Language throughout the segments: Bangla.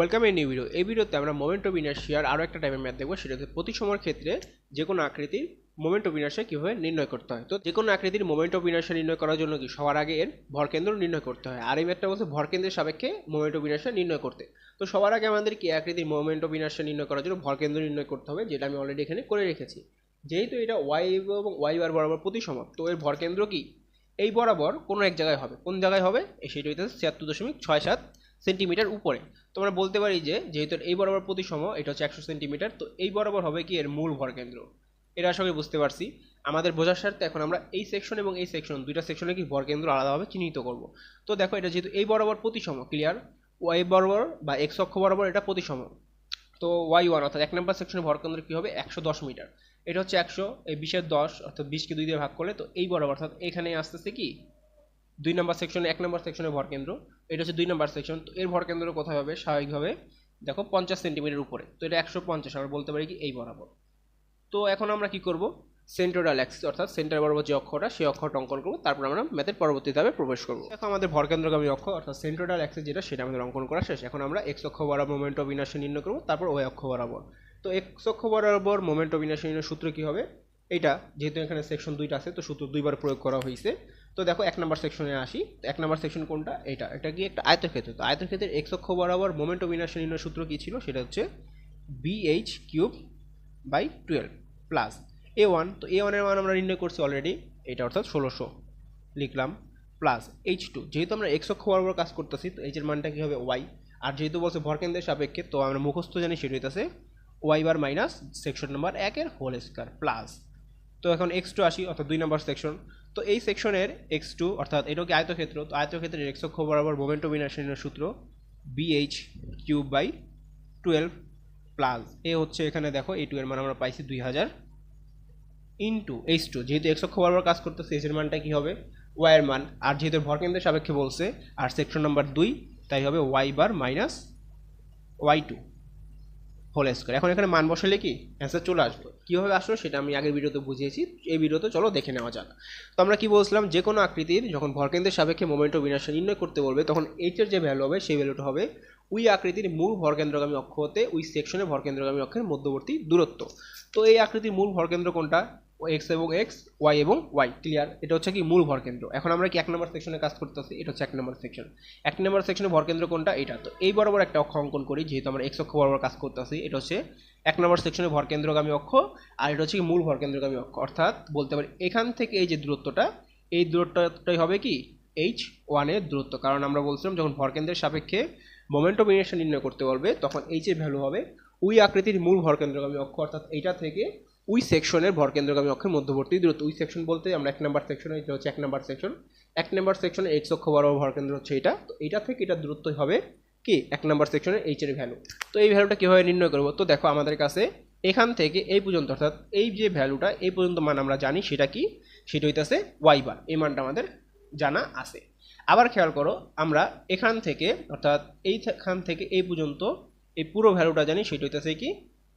ওয়েলকাম এই নিউ ভিডিও এই ভিডিওতে আমরা মোমেন্ট অফ ইনার্শিয়ার আরও একটা টাইপের ম্যাথ দেখব, সেটা হচ্ছে প্রতি সময়ের ক্ষেত্রে যে কোনো আকৃতির মোমেন্ট অফ ইনার্শিয়া কীভাবে নির্ণয় করতে হয়। তো যে কোনো আকৃতির মোমেন্ট অফ ইনার্শিয়া নির্ণয় করার জন্য কি সবার আগে এর ভরকেন্দ্র নির্ণয় করতে হয়? আর এই ম্যাথটা বলছে ভরকেন্দ্রের সাপেক্ষে মোমেন্ট অফ ইনার্শিয়া নির্ণয় করতে। তো সবার আগে আমাদের কি আকৃতির মোমেন্ট অফ ইনার্শিয়া নির্ণয় করার জন্য ভরকেন্দ্র নির্ণয় করতে হবে, যেটা আমি অলরেডি এখানে করে রেখেছি। যেহেতু এটা ওয়াই এবং ওয়াই বার বরাবর প্রতিসম, তো এর ভরকেন্দ্র কি? এই বরাবর কোনো এক জায়গায় হবে। কোন জায়গায় হবে? সেটা হইতেছে ছিয়াত্তর দশমিক ছয় সাত সেন্টিমিটার উপরে। তো আমরা বলতে পারি যে, যেহেতু এই বরাবর প্রতিসম, এটা হচ্ছে একশো সেন্টিমিটার, তো এই বরাবর হবে কি এর মূল ভরকেন্দ্র এটা আসলে বুঝতে পারছি। আমাদের বোঝার স্বার্থে এখন আমরা এই সেকশন এবং এই সেকশন দুইটা সেকশনে কি ভরকেন্দ্র আলাদাভাবে চিহ্নিত করব। তো দেখো, এটা যেহেতু এই বরাবর প্রতিসম ক্লিয়ার ওয়াই বরাবর বা এক্স অক্ষ বরাবর এটা প্রতিসম। তো ওয়াই ওয়ান অর্থাৎ এক নম্বর সেকশনে ভরকেন্দ্র কী হবে? একশো দশ মিটার। এটা হচ্ছে একশো, এই বিশের দশ, অর্থাৎ বিশকে দুই দিয়ে ভাগ করলে, তো এই বরাবর, অর্থাৎ এখানে আসতেছে কি? দুই নম্বর সেকশনে এক নম্বর সেকশনে ভরকেন্দ্র এটা হচ্ছে দুই নম্বর সেকশন তো এর ভরকেন্দ্র কোথায় হবে? স্বাভাবিকভাবে দেখো পঞ্চাশ সেন্টিমিটার উপরে। তো এটা একশো পঞ্চাশ, আমরা বলতে পারি কি এই বরাবর। তো এখন আমরা কি করব? সেন্ট্রাল অ্যাক্সিস অর্থাৎ সেন্টার বরাবর যে অক্ষটা সেই অক্ষটা অঙ্কন করব। তারপর আমরা ম্যাথের পরবর্তী প্রবেশ করব। এখন আমাদের ভরকেন্দ্রগামী অক্ষ, অর্থাৎ সেন্ট্রাল অ্যাক্সিস যেটা, সেটা আমাদের অঙ্কন করা শেষ। এখন আমরা এক্স অক্ষ বরাবর মোমেন্ট অফ ইনার্শিয়া নির্ণয় করব, তারপর ওই অক্ষ বরাবর। তো এক্স অক্ষ বরাবর মোমেন্ট অফ নির্ণয় সূত্র কী হবে? এটা যেহেতু এখানে সেকশন দুইটা আছে, তো সূত্র দুইবার প্রয়োগ করা হয়েছে। তো দেখো, এক নম্বর সেকশনে আসি। এক নম্বর সেকশন কোনটা? এটা। এটা কি একটা আয়তক্ষেত্র? তো আয়তক্ষেত্রের এক্স অক্ষ বরাবর মোমেন্ট অফ ইনার্শিয়া নির্ণয় সূত্র কী ছিল? সেটা হচ্ছে BH cube by twelve plus A one তো এ ওয়ানের মান আমরা নির্ণয় করছি অলরেডি এটা অর্থাৎ ষোলোশো। লিখলাম প্লাস এইচ টু যেহেতু আমরা এক্স অক্ষ বরাবর কাজ করতেছি, তো এইচের মানটা কী হবে? ওয়াই আর যেহেতু বলছে ভরকেন্দ্রের সাপেক্ষে, তো আমরা মুখস্থ জানি সেটা হইতেছে Y bar minus section number একের হোল স্কোয়ার প্লাস তো এখন এক্স টু আসি, অর্থাৎ দুই নম্বর সেকশন তো এই সেকশনের এক্স টু অর্থাৎ এটা কি আয়তক্ষেত্র? তো আয়তক্ষেত্রের এক্স অক্ষ বরাবর মোমেন্ট অফ ইনার্শনের সূত্র BH cube by twelve plus A হচ্ছে এখানে দেখো এই টু এর মান আমরা পাইছি দুই হাজার ইন্টু এইচ টু যেহেতু এক্স অক্ষ বরাবর কাজ করতেছে এইচের মানটা কী হবে? ওয়াই এর মান। আর যেহেতু ভরকেন্দ্রের সাপেক্ষে বলছে, আর সেকশন নাম্বার দুই, তাই হবে Y bar minus Y two whole square এখন এখানে মান বসালে কি? অ্যান্সার চলে আসবে। কীভাবে আসলো সেটা আমি আগের ভিডিওতে বুঝিয়েছি। এই ভিডিওতে চলো দেখে নেওয়া যাক। তো আমরা কি বলছিলাম? যে কোনো আকৃতির যখন ভরকেন্দ্রের সাপেক্ষে মোমেন্ট অফ নির্ণয় করতে বলবে, তখন এইচের যে ভ্যালু হবে, সেই ভ্যালুটা হবে ওই আকৃতির মূল ভরকেন্দ্রগামী অক্ষ হতে ওই সেকশনে ভরকেন্দ্রগামী অক্ষের মধ্যবর্তী দূরত্ব। তো এই আকৃতির মূল ভরকেন্দ্র কোনটা? এক্স এবং এক্স ওয়াই এবং ওয়াই ক্লিয়ার এটা হচ্ছে কি মূল ভরকেন্দ্র এখন আমরা কি এক নম্বর সেকশনে কাজ করতেছি? এটা হচ্ছে এক নম্বর সেকশন এক নম্বর সেকশনে ভরকেন্দ্র কোনটা? এটা। তো এই বরাবর একটা অক্ষ অঙ্কন করি, যেহেতু আমরা এক্স অক্ষ বরাবর কাজ করতেছি, এটা হচ্ছে এক নম্বর সেকশনে ভরকেন্দ্রগামী অক্ষ, আর এটা হচ্ছে কি মূল ভরকেন্দ্রগামী অক্ষ। অর্থাৎ বলতে পারি, এখান থেকে এই যে দূরত্বটা, এই দূরত্বটাই হবে কি? এইচ ওয়ানের দূরত্ব। কারণ আমরা বলছিলাম, যখন ভরকেন্দ্রের সাপেক্ষে মোমেন্ট অফ ইনার্শিয়া নির্ণয় করতে বলবে, তখন এইচের ভ্যালু হবে ওই আকৃতির মূল ভরকেন্দ্রগামী অক্ষ। অর্থাৎ এইটা থেকে ওই সেকশনের ভরকেন্দ্রগামী অক্ষের মধ্যবর্তী দূরত্ব। ওই সেকশন বলতে আমরা এক নাম্বার সেকশন এটা হচ্ছে এক নাম্বার সেকশন এক নম্বর সেকশনে এক্স অক্ষ বরাবর ভরকেন্দ্র হচ্ছে এটা। তো এটা থেকে এটা দূরত্ব হবে কি? এক নাম্বার সেকশনের এইচ এর ভ্যালু তো এই ভ্যালুটা কীভাবে নির্ণয় করব? তো দেখো আমাদের কাছে এখান থেকে এই পর্যন্ত, অর্থাৎ এই যে ভ্যালুটা এই পর্যন্ত মান আমরা জানি সেটা কি? সেটা হইতেছে ওয়াই বার এই মানটা আমাদের জানা আছে। আবার খেয়াল করো, আমরা এখান থেকে, অর্থাৎ এইখান থেকে এই পর্যন্ত এই পুরো ভ্যালুটা জানি, সেটা হইতেছে কি?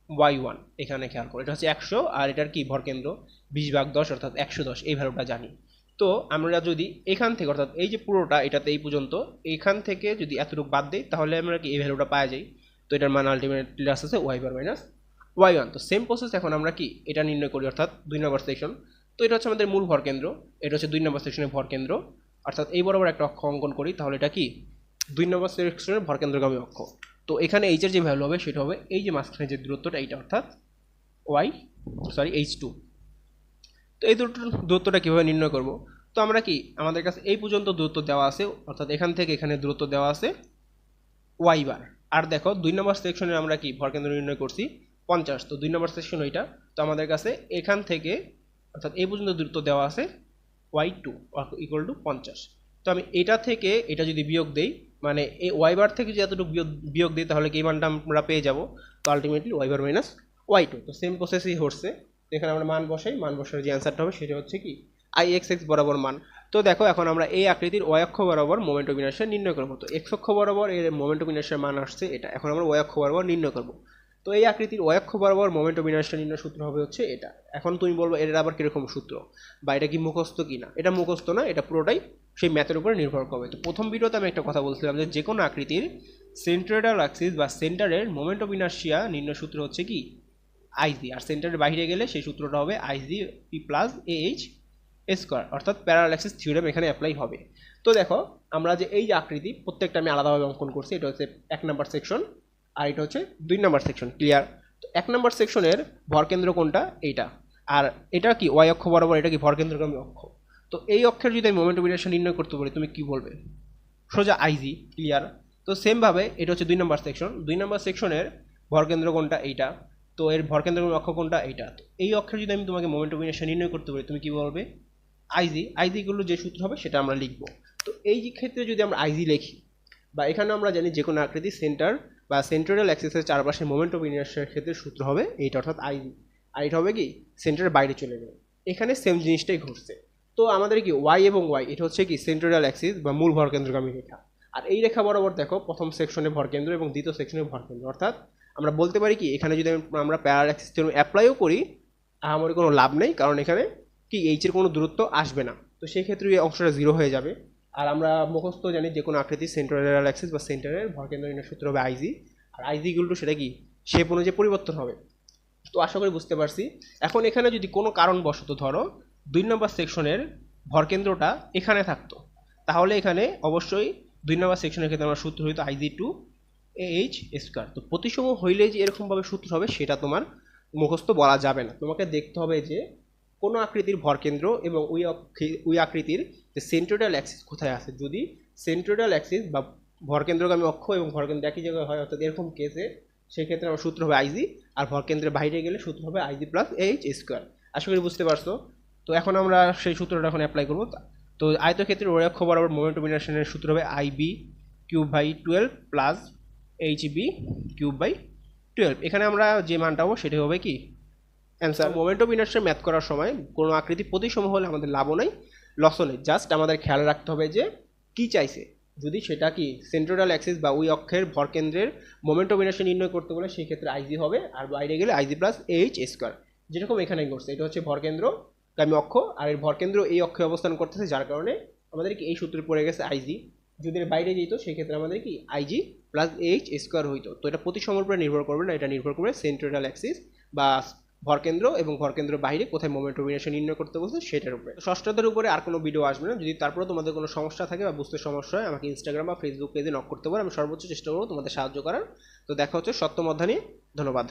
ওয়াই ওয়ান এখানে খেয়াল করো। এটা হচ্ছে একশো, আর এটার কি ভরকেন্দ্র বিশ ভাগ দশ, অর্থাৎ একশো দশ। এই ভ্যালুটা জানি। তো আমরা যদি এখান থেকে, অর্থাৎ এই যে পুরোটা, এটাতে এই পর্যন্ত, এখান থেকে যদি এতটুকু বাদ দিই, তাহলে আমরা কি এই ভ্যালুটা পাওয়া যাই তো এটার মান আলটিমেটলি আসতেছে Y bar minus Y one তো সেম প্রসেস এখন আমরা কি? এটা নির্ণয় করি, অর্থাৎ দুই নম্বর সেকশন তো এটা হচ্ছে আমাদের মূল ভরকেন্দ্র এটা হচ্ছে দুই নম্বর সেকশনের ভরকেন্দ্র অর্থাৎ এই বরাবর একটা অক্ষ অঙ্কন করি, তাহলে এটা কি? দুই নম্বর সেকশনের ভরকেন্দ্রগামী অক্ষ। তো এখানে এইচের যে ভ্যালু হবে, সেটা হবে এই যে মাঝখানে যে দূরত্বটা, এইটা অর্থাৎ ওয়াই সরি এইচ টু তো এই দূরত্ব দূরত্বটা কীভাবে নির্ণয় করব? তো আমরা কি, আমাদের কাছে এই পর্যন্ত দূরত্ব দেওয়া আছে, অর্থাৎ এখান থেকে এখানে দূরত্ব দেওয়া আছে ওয়াই বার আর দেখো, দুই নম্বর সেকশনে আমরা কি ভরকেন্দ্র নির্ণয় করছি? পঞ্চাশ। তো দুই নম্বর সেকশন ওইটা। তো আমাদের কাছে এখান থেকে, অর্থাৎ এই পর্যন্ত দূরত্ব দেওয়া আছে ওয়াই টু ইকুয়াল টু পঞ্চাশ। তো আমি এটা থেকে এটা যদি বিয়োগ দেই মানে এই ওয়াই বার থেকে যদি এতটুকু বিয়োগ বিয়োগ দিই, তাহলে কি মানটা আমরা পেয়ে যাব? তো ultimately Y bar minus Y two তো সেম প্রসেসই হচ্ছে। এখানে আমরা মান বসাই। মান বসার যে অ্যান্সারটা হবে সেটা হচ্ছে কি? আই এক্স এক্স বরাবর মান। তো দেখো এখন আমরা এই আকৃতির অক্ষ বরাবর মোমেন্ট ইনার্শিয়া নির্ণয় করব। তো এক্স অক্ষ বরাবর এর মোমেন্ট অফ ইনার্শিয়ার মান আসছে এটা। এখন আমরা অক্ষ বরাবর নির্ণয় করব। তো এই আকৃতির অক্ষ বরাবর মোমেন্ট অফ ইনার্শিয়া নির্ণয় সূত্র হবে হচ্ছে এটা। এখন তুমি বলব এর আবার কীরকম সূত্র? বা এটা কি মুখস্থ কি না এটা মুখস্থ না, এটা পুরোটাই সেই ম্যাথের উপরে নির্ভর করবে। তো প্রথম ভিডিওতে আমি একটা কথা বলছিলাম যে যে কোনো আকৃতির সেন্ট্রোডাল অ্যাক্সিস বা সেন্টারের মোমেন্ট অফ ইনার্শিয়া নির্ণয় সূত্র হচ্ছে কি? আইজি আর সেন্টারের বাইরে গেলে সেই সূত্রটা হবে IG P plus A H square অর্থাৎ প্যারালাক্সিস থিওরেম এখানে অ্যাপ্লাই হবে। তো দেখো, আমরা যে এই যে আকৃতি, প্রত্যেকটা আমি আলাদাভাবে অঙ্কন করছি, এটা হচ্ছে এক নাম্বার সেকশন আর এটা হচ্ছে দুই নাম্বার সেকশন ক্লিয়ার তো এক নাম্বার সেকশনের ভরকেন্দ্র কোনটা? এইটা। আর এটা কি? ওয়াই অক্ষ বরাবর এটা কি ভরকেন্দ্রগামী অক্ষ? তো এই অক্ষের যদি আমি মোমেন্ট অফ নির্ণয় করতে পারি, তুমি কি বলবে? সোজা আইজি ক্লিয়ার তো সেমভাবে এটা হচ্ছে দুই নম্বর সেকশন দুই নম্বর সেকশনের ভরকেন্দ্র কোনটা? এইটা। তো এর ভরকেন্দ্র অক্ষ কোনটা? এইটা। তো এই অক্ষের যদি আমি তোমাকে মোমেন্ট অফ নির্ণয় করতে পারি, তুমি কি বলবে? আইজি আইজিগুলো যে সূত্র হবে, সেটা আমরা লিখব। তো এই ক্ষেত্রে যদি আমরা আইজি লিখি, বা এখানে আমরা জানি যে কোনো আকৃতি সেন্টার বা সেন্ট্রাল অ্যাক্সিসের চারপাশে মোমেন্ট অফ ইনার্শিয়ার ক্ষেত্রে সূত্র হবে এইটা, অর্থাৎ আইজি আর এটা হবে কি? সেন্টারের বাইরে চলে যাবে এখানে সেম জিনিসটাই ঘটছে। তো আমাদের কি ওয়াই এবং ওয়াই এটা হচ্ছে কি সেন্ট্রাল অ্যাক্সিস বা মূল ভরকেন্দ্রগামী রেখা। আর এই রেখা বরাবর দেখো, প্রথম সেকশনে ভরকেন্দ্র এবং দ্বিতীয় সেকশনে ভরকেন্দ্র অর্থাৎ আমরা বলতে পারি কি, এখানে যদি আমরা প্যারাল অ্যাক্সিস থিওরেম অ্যাপ্লাইও করি আমার কোনো লাভ নেই, কারণ এখানে কি এইচের কোনো দূরত্ব আসবে না। তো সেই ক্ষেত্রে এই অংশটা জিরো হয়ে যাবে। আর আমরা মুখস্থ জানি যে কোনো আকৃতি সেন্ট্রাল অ্যাক্সিস বা সেন্টারের ভরকেন্দ্র নির্ণয় সূত্র হবে আইজি আর আইজিগুলো সেটা কি? শেপ অনুযায়ী পরিবর্তন হবে। তো আশা করি বুঝতে পারছি। এখন এখানে যদি কোনো কারণবশত ধরো, দুই নম্বর সেকশনের ভরকেন্দ্রটা এখানে থাকতো, তাহলে এখানে অবশ্যই দুই নম্বর সেকশনের ক্ষেত্রে আমার সূত্র হইতো আইজি টু এইচ স্কোয়ার তো প্রতিসম হইলে যে এরকমভাবে সূত্র হবে, সেটা তোমার মুখস্থ বলা যাবে না। তোমাকে দেখতে হবে যে কোনো আকৃতির ভরকেন্দ্র এবং ওই ওই আকৃতির যে সেন্ট্রোডাল অ্যাক্সিস কোথায় আছে? যদি সেন্ট্রোডাল অ্যাক্সিস বা ভরকেন্দ্রগামী অক্ষ এবং ভরকেন্দ্র একই জায়গায় হয়, অর্থাৎ এরকম কেসে সেক্ষেত্রে আমার সূত্র হবে আইজি আর ভরকেন্দ্রের বাইরে গেলে সূত্র হবে আইজি প্লাস এইচ স্কোয়ার আশা করি বুঝতে পারছ? তো এখন আমরা সেই সূত্রটা এখন অ্যাপ্লাই করব। তা- ওই অক্ষ বরাবর মোমেন্ট অফ ইনার্শনের সূত্র হবে IB cube by twelve plus H B cube by twelve এখানে আমরা যে মানটা পাবো সেটা হবে কি? অ্যান্সার মোমেন্ট অফ ম্যাথ করার সময় কোনো আকৃতি প্রতিসম হলে আমাদের লাভও নেই। লসও নেই জাস্ট আমাদের খেয়াল রাখতে হবে যে কি চাইছে। যদি সেটা কি সেন্ট্রাল অ্যাক্সিস বা ওই অক্ষের ভরকেন্দ্রের মোমেন্ট অফ নির্ণয় করতে বলে, সেই ক্ষেত্রে আইজি হবে। আর বাইরে গেলে আইজি প্লাস এইচ স্কোয়ার যেরকম এখানে করছে এটা হচ্ছে ভরকেন্দ্র গামী অক্ষ। আর এর ভরকেন্দ্র এই অক্ষে অবস্থান করতেছে, যার কারণে আমাদের কি এই সূত্রে পড়ে গেছে আইজি যদি এর বাইরে যেত, সেই ক্ষেত্রে আমাদের কি আইজি প্লাস এইচ স্কোয়ার হইতো। তো এটা প্রতিসমর উপরে নির্ভর করবে না, এটা নির্ভর করবে সেন্ট্রাল অ্যাক্সিস বা ভরকেন্দ্র এবং ভরকেন্দ্র বাইরে কোথায় মোমেন্ট অফ ইনার্শিয়া নির্ণয় করতে বলছে সেটার উপরে। ষষ্ঠাদের উপরে আর কোনো ভিডিও আসবে না। যদি তারপরে তোমাদের কোনো সমস্যা থাকে বা বুঝতে সমস্যা হয়, আমাকে ইনস্টাগ্রাম বা ফেসবুক পেজে নক করতে পারো। আমি সর্বোচ্চ চেষ্টা করব তোমাদের সাহায্য করার। তো দেখা হচ্ছে সপ্তম অধ্যায় ধন্যবাদ।